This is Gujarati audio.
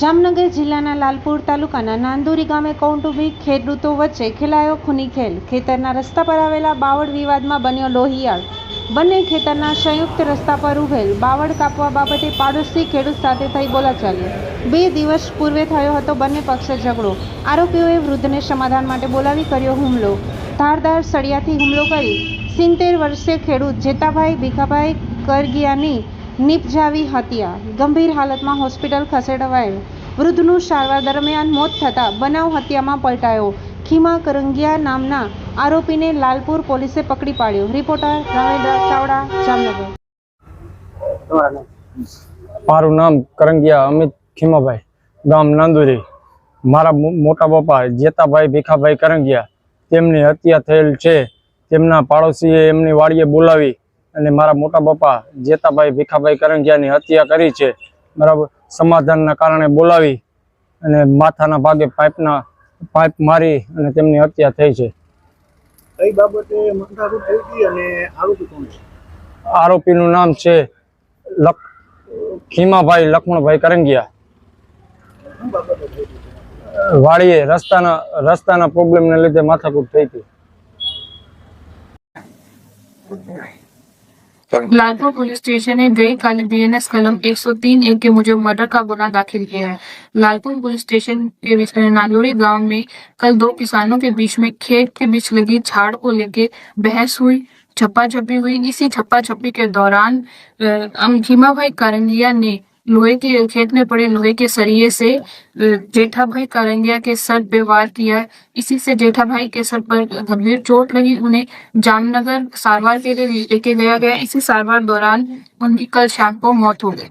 જામનગર જિલ્લાના લાલપુર તાલુકાના નાંદુરી ગામે કૌટુંબિક ખેડૂતો વચ્ચે ખેલાયો ખૂની ખેલ. ખેતરના રસ્તા પર આવેલા બાવળ વિવાદમાં બન્યો લોહિયાળ. બંને ખેતરના સંયુક્ત રસ્તા પર ઉભેલ બાવળ કાપવા બાબતે પાડોશી ખેડૂત સાથે થઈ બોલાચાલી. બે દિવસ પૂર્વે થયો હતો બંને પક્ષે ઝઘડો. આરોપીઓએ વૃદ્ધને સમાધાન માટે બોલાવી કર્યો હુમલો. ધારદાર સળિયાથી હુમલો કરી સિત્તેર વર્ષે ખેડૂત જેતાભાઈ ભીખાભાઈ કરગિયાની નિપજાવી હત્યા ગંભીર હાલતમાં હોસ્પિટલ ખસેડવાયેલ વૃદ્ધનું સારવાર દરમિયાન મોત થતાં બનાવ હત્યામાં પલટાયો. ખીમા કરંગિયા નામના આરોપીને લાલપુર પોલીસે પકડી પાડ્યો. રિપોર્ટર રવિન્દ્ર ચાવડા, જામનગર. મારું નામ કરંગિયા અમિત ખીમાભાઈ, ગામ નાંદુરી. મારા મોટા પપ્પા જેતાભાઈ ભીખાભાઈ કરંગિયા, તેમની હત્યા થયેલ છે. તેમના પાડોશીએ એમની વાડીએ બોલાવી અને મારા મોટા બાપા જેતાભાઈ ભીખાભાઈ કરંગિયાની હત્યા કરી છે બરાબર? સમાધાનના કારણે બોલાવી અને માથાના ભાગે પાઇપના પાઇપ મારી અને તેમની હત્યા થઈ છે. કઈ બાબતે માથાકૂટ થઈ હતી અને આરોપી કોણ છે? આરોપીનું નામ છે લખ ખીમાભાઈ લક્ષ્મણભાઈ કરંગિયા. વાડીએ રસ્તાના રસ્તાના પ્રોબ્લેમને લીધે માથાકૂટ થઈ હતી लालपुर पुलिस स्टेशन ने गई कल एस कलम 103 एक के मुझे मर्डर का गुना दाखिल किया है। लालपुर पुलिस स्टेशन के नालोड़ी गाँव में कल दो किसानों के बीच में खेत के बीच लगी झाड़ को लेके बहस हुई छप्पा छप्पी हुई। इसी छप्पा छप्पी के दौरान अ, भाई करंगिया ने लोहे के खेत में पड़े लोहे के सरिये से जेठा भाई कारंगिया के सर पे वार किया। इसी से जेठा भाई के सर पर गंभीर चोट लगी। उन्हें जामनगर सारवार के लिए लेके गया गया। इसी सारवार दौरान उनकी कल शाम को मौत हो गई।